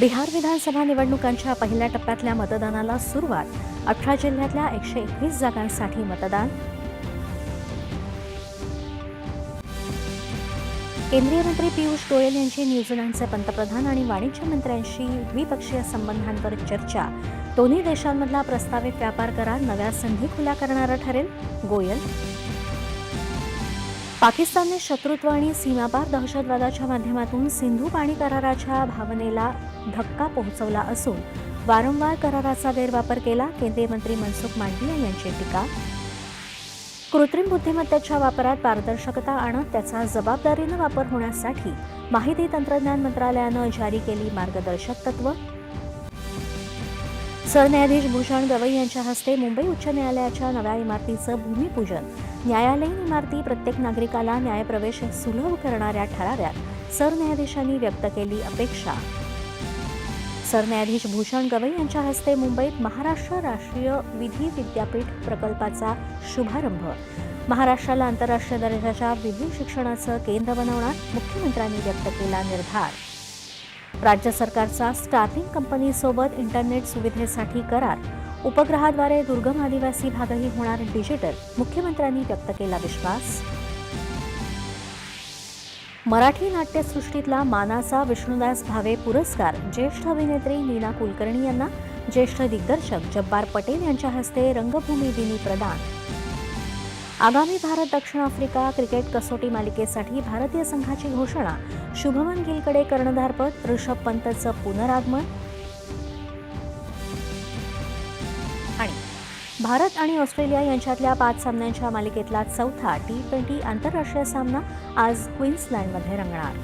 बिहार विधानसभा निवडणुकांच्या पहिल्या टप्प्यातल्या मतदानाला सुरुवात. अठरा जिल्ह्यातल्या एकशे एकवीस जागांसाठी मतदान. केंद्रीय मंत्री पियुष गोयल यांची न्यूझीलंडचे पंतप्रधान आणि वाणिज्य मंत्र्यांशी द्विपक्षीय संबंधांवर चर्चा. दोन्ही देशांमधला प्रस्तावित व्यापार करार नव्या संधी खुल्या करणारा ठरेल गोयल. पाकिस्तानने शत्रुत्व आणि सीमापार दहशतवादाच्या माध्यमातून सिंधू पाणी कराराच्या भावनेला धक्का पोहोचवला असून वारंवार कराराचा गैरवापर केला केंद्रीय मंत्री मनसुख मांडविया यांची टीका. कृत्रिम बुद्धिमत्तेच्या वापरात पारदर्शकता आणत त्याचा जबाबदारीनं वापर होण्यासाठी माहिती तंत्रज्ञान मंत्रालयानं जारी केली मार्गदर्शक तत्त्व सरन्यायाधीश भूषण गवई यांच्या हस्ते मुंबई उच्च न्यायालयाच्या नव्या इमारतीचं भूमिपूजन. न्यायालयीन इमारती प्रत्येक नागरिकाला न्यायप्रवेश सुलभ करणाऱ्या ठराव्यात सरन्यायाधीशांनी व्यक्त केली अपेक्षा. सरन्यायाधीश भूषण गवई यांच्या हस्ते मुंबईत महाराष्ट्र राष्ट्रीय विधी विद्यापीठ प्रकल्पाचा शुभारंभ. महाराष्ट्राला आंतरराष्ट्रीय दर्जाच्या विधी शिक्षणाचं केंद्र बनवणार मुख्यमंत्र्यांनी व्यक्त केला निर्धार. राज्य सरकारचा स्टार्टिंग कंपनीसोबत इंटरनेट सुविधेसाठी करार. उपग्रहाद्वारे दुर्गम आदिवासी भागही होणार डिजिटल मुख्यमंत्र्यांनी व्यक्त केला विश्वास. मराठी नाट्यसृष्टीतला मानाचा विष्णुदास भावे पुरस्कार ज्येष्ठ अभिनेत्री नीना कुलकर्णी यांना ज्येष्ठ दिग्दर्शक जब्बार पटेल यांच्या हस्ते रंगभूमी दिनी प्रदान. आगामी भारत दक्षिण आफ्रिका क्रिकेट कसोटी मालिकेसाठी भारतीय संघाची घोषणा. शुभमन गिलकडे कर्णधारपद ऋषभ पंतचं पुनरागमन. आणि भारत आणि ऑस्ट्रेलिया यांच्यातल्या पाच सामन्यांच्या मालिकेतला चौथा टी ट्वेंटी आंतरराष्ट्रीय सामना आज क्वीन्सलँडमध्ये रंगणार.